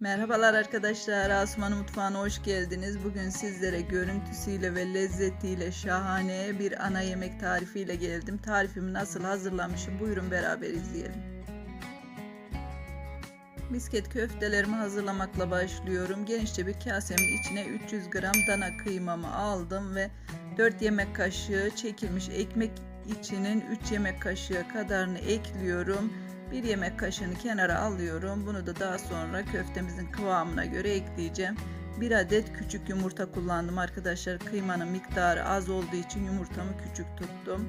Merhabalar arkadaşlar, Asuman Mutfağı'na hoş geldiniz. Bugün sizlere görüntüsüyle ve lezzetiyle şahane bir ana yemek tarifiyle geldim. Tarifimi nasıl hazırlamışım buyurun beraber izleyelim. Misket köftelerimi hazırlamakla başlıyorum. Genişçe bir kasemin içine 300 gram dana kıymamı aldım ve 4 yemek kaşığı çekilmiş ekmek içinin 3 yemek kaşığı kadarını ekliyorum. Bir yemek kaşığını kenara alıyorum. Bunu da daha sonra köftemizin kıvamına göre ekleyeceğim. Bir adet küçük yumurta kullandım arkadaşlar. Kıymanın miktarı az olduğu için yumurtamı küçük tuttum.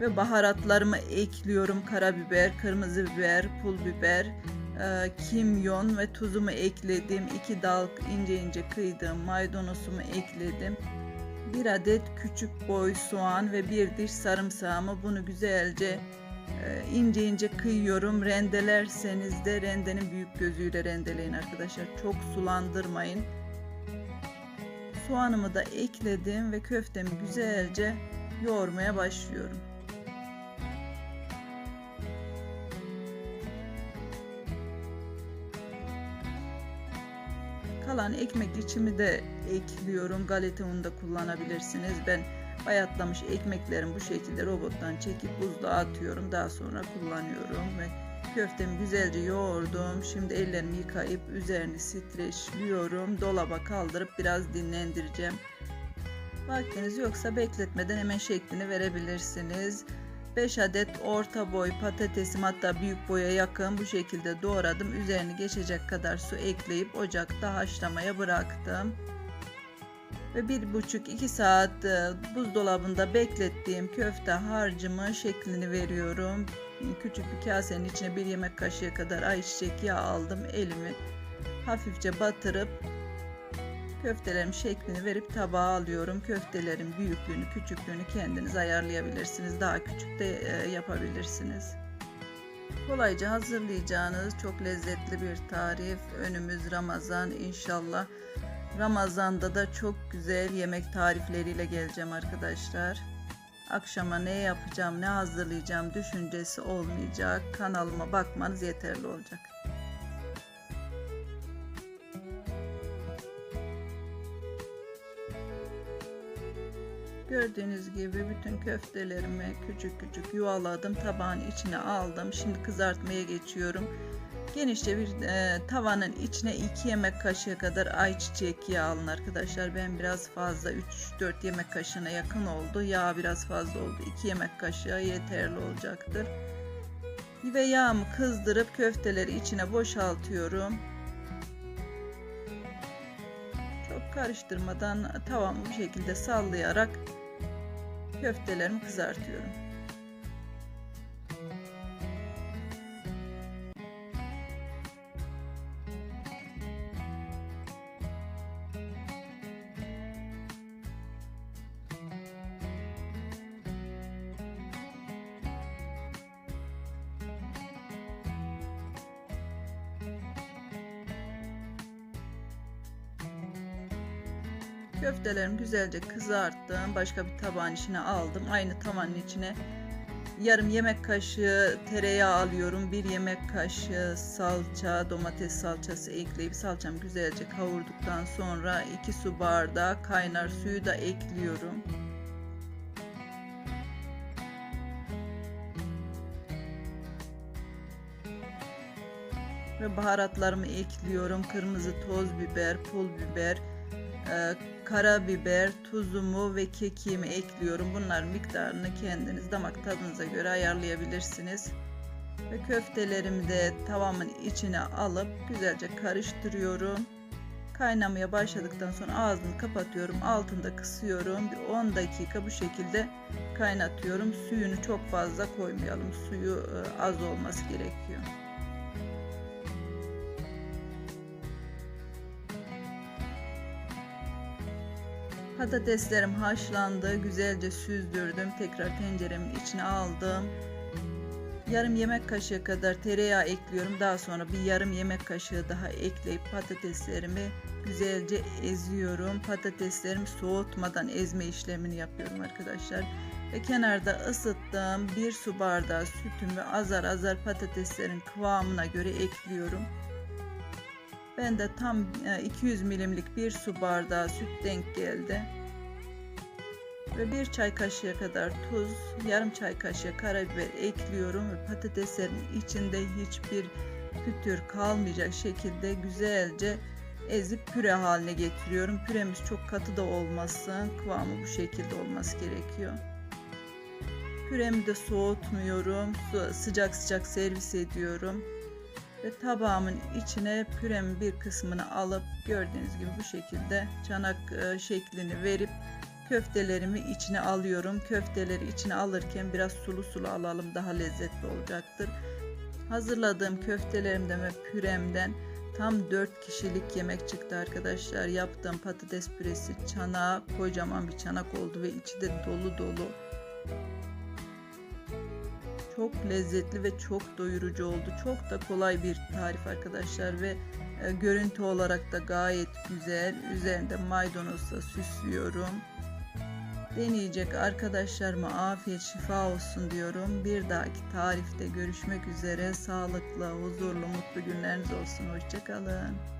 Ve baharatlarımı ekliyorum. Karabiber, kırmızı biber, pul biber, e, kimyon ve tuzumu ekledim. 2 dal ince ince kıydım. Maydanozumu ekledim. Bir adet küçük boy soğan ve bir diş sarımsağımı bunu güzelce ince ince kıyıyorum. Rendelerseniz de rendenin büyük gözüyle rendeleyin arkadaşlar. Çok sulandırmayın. Soğanımı da ekledim ve köftemi güzelce yoğurmaya başlıyorum. Kalan ekmek içimi de ekliyorum. Galeta unu da kullanabilirsiniz. Ben Bayatlamış ekmeklerimi bu şekilde robottan çekip buzluğa atıyorum. Daha sonra kullanıyorum ve köftemi güzelce yoğurdum. Şimdi ellerimi yıkayıp üzerini streçliyorum. Dolaba kaldırıp biraz dinlendireceğim. Vaktiniz yoksa bekletmeden hemen şeklini verebilirsiniz. 5 adet orta boy patatesim hatta büyük boya yakın bu şekilde doğradım. Üzerini geçecek kadar su ekleyip ocakta haşlamaya bıraktım ve bir buçuk iki saat e, buzdolabında beklettiğim köfte harcımı şeklini veriyorum. Küçük bir kasenin içine bir yemek kaşığı kadar ayçiçek yağı aldım. Elimi hafifçe batırıp köftelerim şeklini verip tabağa alıyorum. Köftelerin büyüklüğünü, küçüklüğünü kendiniz ayarlayabilirsiniz. Daha küçük de e, yapabilirsiniz. Kolayca hazırlayacağınız çok lezzetli bir tarif. Önümüz Ramazan inşallah. Ramazan'da da çok güzel yemek tarifleriyle geleceğim arkadaşlar. Akşama ne yapacağım, ne hazırlayacağım düşüncesi olmayacak. Kanalıma bakmanız yeterli olacak. Gördüğünüz gibi bütün köftelerimi küçük küçük yuvaladım. Tabağın içine aldım. Şimdi kızartmaya geçiyorum. Genişçe bir e, tavanın içine 2 yemek kaşığı kadar ayçiçek yağı alın arkadaşlar. Ben biraz fazla 3-4 yemek kaşığına yakın oldu. Yağ biraz fazla oldu. 2 yemek kaşığı yeterli olacaktır. Ve yağımı kızdırıp köfteleri içine boşaltıyorum. Çok karıştırmadan tavamı bu şekilde sallayarak köftelerimi kızartıyorum. Köftelerimi güzelce kızarttım. Başka bir tabağın içine aldım. Aynı tavanın içine yarım yemek kaşığı tereyağı alıyorum. Bir yemek kaşığı salça, domates salçası ekleyip salçamı güzelce kavurduktan sonra 2 su bardağı kaynar suyu da ekliyorum. Ve baharatlarımı ekliyorum. Kırmızı toz biber, pul biber, karabiber, tuzumu ve kekiğimi ekliyorum. Bunların miktarını kendiniz damak tadınıza göre ayarlayabilirsiniz. Ve köftelerimi de tavamın içine alıp güzelce karıştırıyorum. Kaynamaya başladıktan sonra ağzını kapatıyorum. Altında kısıyorum. Bir 10 dakika bu şekilde kaynatıyorum. Suyunu çok fazla koymayalım. Suyu e, az olması gerekiyor. Patateslerim haşlandı. Güzelce süzdürdüm. Tekrar tenceremin içine aldım. Yarım yemek kaşığı kadar tereyağı ekliyorum. Daha sonra bir yarım yemek kaşığı daha ekleyip patateslerimi güzelce eziyorum. Patateslerimi soğutmadan ezme işlemini yapıyorum arkadaşlar. Ve kenarda ısıttığım bir su bardağı sütümü azar azar patateslerin kıvamına göre ekliyorum Ben de tam e, 200 milimlik bir su bardağı süt denk geldi. Ve bir çay kaşığı kadar tuz, yarım çay kaşığı karabiber ekliyorum ve patateslerin içinde hiçbir pütür kalmayacak şekilde güzelce ezip püre haline getiriyorum. Püremiz çok katı da olmasın. Kıvamı bu şekilde olması gerekiyor. Püremi de soğutmuyorum. Sıcak sıcak servis ediyorum. Ve tabağımın içine püremin bir kısmını alıp gördüğünüz gibi bu şekilde çanak e, şeklini verip köftelerimi içine alıyorum. Köfteleri içine alırken biraz sulu sulu alalım daha lezzetli olacaktır. Hazırladığım köftelerimden ve püremden tam 4 kişilik yemek çıktı arkadaşlar. Yaptığım patates püresi çanağı kocaman bir çanak oldu ve içi de dolu dolu. Çok lezzetli ve çok doyurucu oldu. Çok da kolay bir tarif arkadaşlar ve e, görüntü olarak da gayet güzel. Üzerinde maydanozla süslüyorum. Deneyecek arkadaşlarıma afiyet şifa olsun diyorum. Bir dahaki tarifte görüşmek üzere. Sağlıklı, huzurlu, mutlu günleriniz olsun. Hoşçakalın.